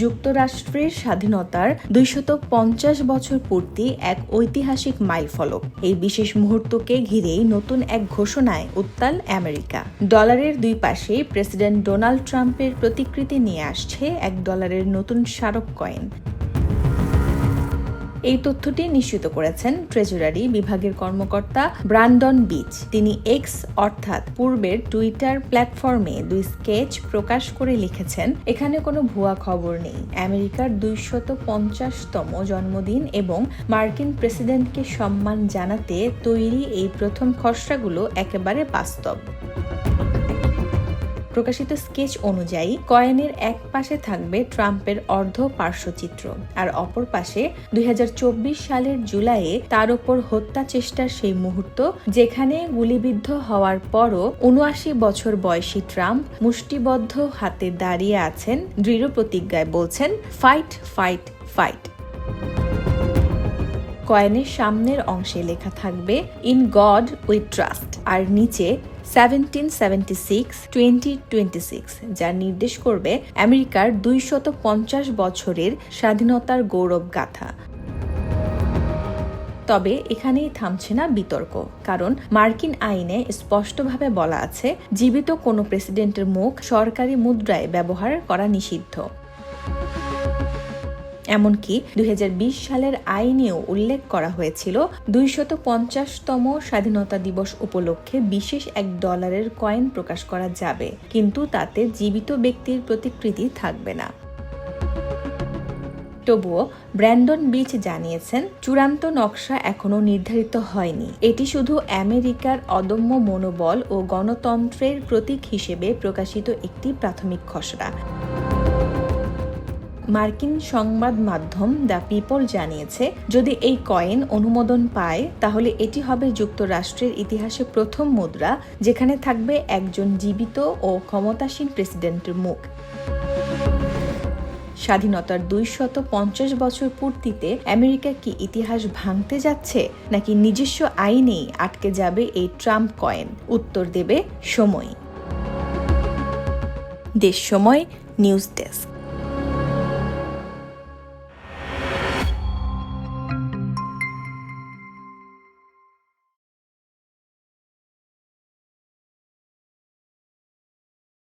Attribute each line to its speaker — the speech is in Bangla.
Speaker 1: যুক্তরাষ্ট্রের স্বাধীনতার দুইশত পঞ্চাশ বছর পূর্তি এক ঐতিহাসিক মাইলফলক। এই বিশেষ মুহূর্তকে ঘিরেই নতুন এক ঘোষণায় উত্তাল আমেরিকা। ডলারের দুই পাশেই প্রেসিডেন্ট ডোনাল্ড ট্রাম্পের প্রতিকৃতি নিয়ে আসছে এক ডলারের নতুন স্মারক কয়েন। এই তথ্যটি নিশ্চিত করেছেন ট্রেজারারি বিভাগের কর্মকর্তা ব্রান্ডন বিচ। তিনি এক্স অর্থাৎ পূর্বের টুইটার প্ল্যাটফর্মে দুই স্কেচ প্রকাশ করে লিখেছেন, এখানে কোনো ভুয়া খবর নেই। আমেরিকার দুইশত পঞ্চাশতম জন্মদিন এবং মার্কিন প্রেসিডেন্টকে সম্মান জানাতে তৈরি এই প্রথম খসড়াগুলো একেবারে বাস্তব। প্রকাশিত স্কেচ অনুযায়ী, কয়েনের এক পাশে থাকবে ট্রাম্পের অর্ধ পার্শ্বচিত্র আর অপর পাশে দুই হাজার চব্বিশ সালের জুলাইয়ে তার উপর হত্যা চেষ্টার সেই মুহূর্ত, যেখানে গুলিবিদ্ধ হওয়ার পরও উনআশি বছর বয়সী ট্রাম্প মুষ্টিবদ্ধ হাতে দাঁড়িয়ে আছেন, দৃঢ় প্রতিজ্ঞায় বলছেন, ফাইট ফাইট ফাইট কয়েনের সামনের অংশে লেখা থাকবে, ইন গড উই ট্রাস্ট আর নিচে seventeen seventy six twenty twenty six যা নির্দেশ করবে আমেরিকার দুইশত পঞ্চাশ বছরের স্বাধীনতার গৌরব গাথা তবে এখানেই থামছে না বিতর্ক, কারণ মার্কিন আইনে স্পষ্টভাবে বলা আছে, জীবিত কোনো প্রেসিডেন্টের মুখ সরকারি মুদ্রায় ব্যবহার করা নিষিদ্ধ। এমনকি দুই হাজার বিশ সালের আইনেও উল্লেখ করা হয়েছিল দুইশত পঞ্চাশতম স্বাধীনতা দিবস উপলক্ষে বিশেষ এক ডলারের কয়েন প্রকাশ করা যাবে, কিন্তু তাতে জীবিত ব্যক্তির প্রতিকৃতি থাকবে না। তবুও ব্র্যান্ডন বিচ জানিয়েছেন, চূড়ান্ত নকশা এখনও নির্ধারিত হয়নি। এটি শুধু আমেরিকার অদম্য মনোবল ও গণতন্ত্রের প্রতীক হিসেবে প্রকাশিত একটি প্রাথমিক খসড়া। মার্কিন সংবাদ মাধ্যম দ্য পিপল জানিয়েছে, যদি এই কয়েন অনুমোদন পায়, তাহলে এটি হবে যুক্তরাষ্ট্রের ইতিহাসে প্রথম মুদ্রা, যেখানে থাকবে একজন জীবিত ও ক্ষমতাসীন প্রেসিডেন্টের মুখ। স্বাধীনতার দুইশত পঞ্চাশ বছর পূর্তিতে আমেরিকা কি ইতিহাস ভাঙতে যাচ্ছে, নাকি নিজস্ব আইনেই আটকে যাবে এই ট্রাম্প কয়েন? উত্তর দেবে সময়। দেশ সময়, নিউজ ডেস্ক।